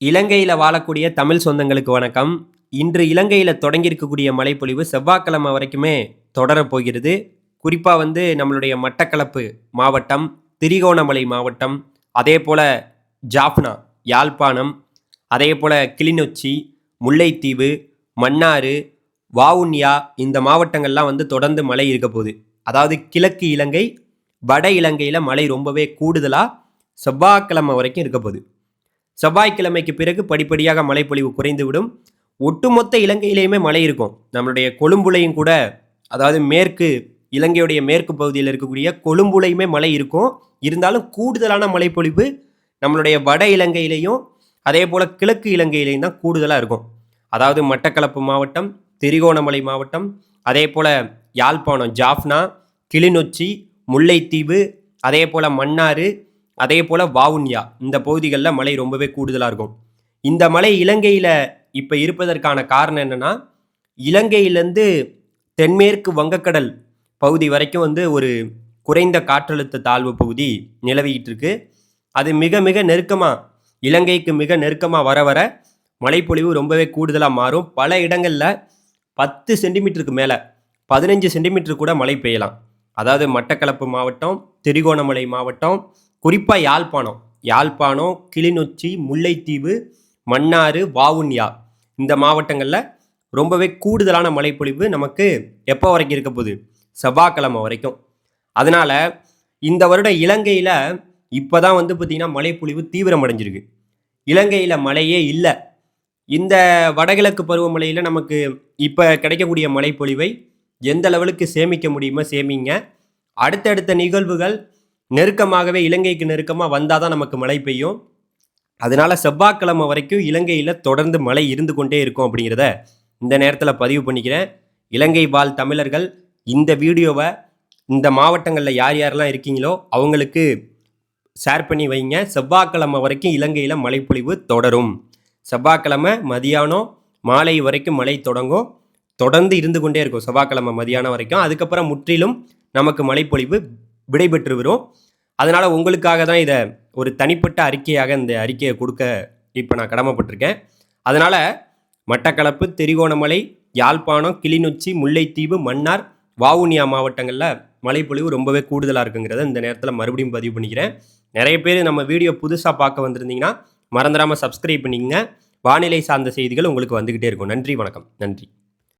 இலங்கையில் வாழக்கூடிய தமிழ் சொந்தங்களுக்கு வணக்கம். இன்று இலங்கையில் தொடங்கியிருக்கக்கூடிய மழைப்பொழிவு செவ்வாய்க்கிழமை வரைக்குமே தொடரப் போகிறது. குறிப்பாக வந்து நம்மளுடைய மட்டக்களப்பு மாவட்டம் திரிகோணமலை மாவட்டம் அதே போல் ஜாஃப்னா யாழ்ப்பாணம் அதே போல் கிளிநொச்சி முல்லைத்தீவு மன்னார் வாவுன்யா இந்த மாவட்டங்கள்லாம் வந்து தொடர்ந்து மழை இருக்க போகுது. அதாவது கிழக்கு இலங்கை வட இலங்கையில் மழை ரொம்பவே கூடுதலாக செவ்வாய்க்கிழமை வரைக்கும் இருக்க போகுது. செவ்வாய்க்கிழமைக்கு பிறகு படிப்படியாக மழைப்பொழிவு குறைந்துவிடும். ஒட்டுமொத்த இலங்கையிலேயுமே மழை இருக்கும். நம்மளுடைய கொழும்புலையும் கூட அதாவது மேற்கு இலங்கையுடைய மேற்கு பகுதியில் இருக்கக்கூடிய கொழும்புலையுமே மழை இருக்கும். இருந்தாலும் கூடுதலான மழைப்பொழிவு நம்மளுடைய வட இலங்கையிலையும் அதே போல் கிழக்கு இலங்கையிலையும் தான் கூடுதலாக இருக்கும். அதாவது மட்டக்களப்பு மாவட்டம் திரிகோணமலை மாவட்டம் அதே போல் யாழ்ப்பாணம் ஜாஃப்னா கிளிநொச்சி முல்லைத்தீவு அதே போல் மன்னார் அதே போல் வாவுன்யா இந்த பகுதிகளில் மழை ரொம்பவே கூடுதலாக இருக்கும். இந்த மழை இலங்கையில் இப்போ இருப்பதற்கான காரணம் என்னென்னா இலங்கையிலேருந்து தென்மேற்கு வங்கக்கடல் பகுதி வரைக்கும் வந்து ஒரு குறைந்த காற்றழுத்த தாழ்வு பகுதி நிலவிக்கிட்டு இருக்கு அது மிக மிக நெருக்கமாக இலங்கைக்கு மிக நெருக்கமாக வர வர மழைப்பொழிவு ரொம்பவே கூடுதலாக மாறும். பல இடங்களில் பத்து சென்டிமீட்டருக்கு மேலே பதினஞ்சு சென்டிமீட்டர் கூட மழை பெய்யலாம். அதாவது மட்டக்களப்பு மாவட்டம் திரிகோணமலை மாவட்டம் குறிப்பாக யாழ்ப்பாணம். யாழ்ப்பாணம் கிளிநொச்சி முல்லைத்தீவு மன்னாறு வாவுன்யா. இந்த மாவட்டங்களில் ரொம்பவே கூடுதலான மழைப்பொழிவு நமக்கு எப்போ வரைக்கும் இருக்க போகுது? செவ்வாய்க்கிழமை வரைக்கும். அதனால் இந்த வருடம் இலங்கையில் இப்போ தான் வந்து பார்த்திங்கன்னா மழைப்பொழிவு தீவிரமடைஞ்சிருக்கு இலங்கையில் மழையே இல்லை. இந்த வடகிழக்கு பருவமழையில் நமக்கு இப்போ கிடைக்கக்கூடிய மழைப்பொழிவை எந்த லெவலுக்கு சேமிக்க முடியுமோ சேமிங்க. அடுத்தடுத்த நிகழ்வுகள் நெருக்கமாகவே இலங்கைக்கு நெருக்கமாக வந்தால் தான் நமக்கு மழை பெய்யும். அதனால செவ்வாய்க்கிழமை வரைக்கும் இலங்கையில் தொடர்ந்து மழை இருந்து கொண்டே இருக்கும் அப்படிங்கிறத இந்த நேரத்தில் பதிவு பண்ணிக்கிறேன். இலங்கை வாழ் தமிழர்கள் இந்த வீடியோவை இந்த மாவட்டங்களில் யார் யாரெல்லாம் இருக்கீங்களோ அவங்களுக்கு ஷேர் பண்ணி வைங்க. செவ்வாய்க்கிழமை வரைக்கும் இலங்கையில் மழைப்பொழிவு தொடரும். செவ்வாய்க்கிழமை மதியானம் மாலை வரைக்கும் மழை தொடங்கும். தொடர்ந்து இருந்து கொண்டே இருக்கும் செவ்வாய்க்கிழமை மதியானம் வரைக்கும். அதுக்கப்புறம் முற்றிலும் நமக்கு மழைப்பொழிவு விடைபெற்று வரும் அதனால் உங்களுக்காக தான் இதை ஒரு தனிப்பட்ட அறிக்கையாக இந்த அறிக்கையை கொடுக்க இப்போ நான் கடமைப்பட்டிருக்கேன். அதனால் மட்டக்களப்பு திரிகோணமலை யாழ்ப்பாணம் கிளிநொச்சி முல்லைத்தீவு மன்னார் வவுனியா மாவட்டங்களில் மழைப்பொழிவு ரொம்பவே கூடுதலாக இருக்குங்கிறத இந்த நேரத்தில் மறுபடியும் பதிவு பண்ணிக்கிறேன். நிறைய பேர் நம்ம வீடியோ புதுசாக பார்க்க வந்திருந்தீங்கன்னா மறந்துடாமல் சப்ஸ்கிரைப் பண்ணிக்கங்க. வானிலை சார்ந்த செய்திகள் உங்களுக்கு வந்துக்கிட்டே இருக்கும். நன்றி வணக்கம். நன்றி.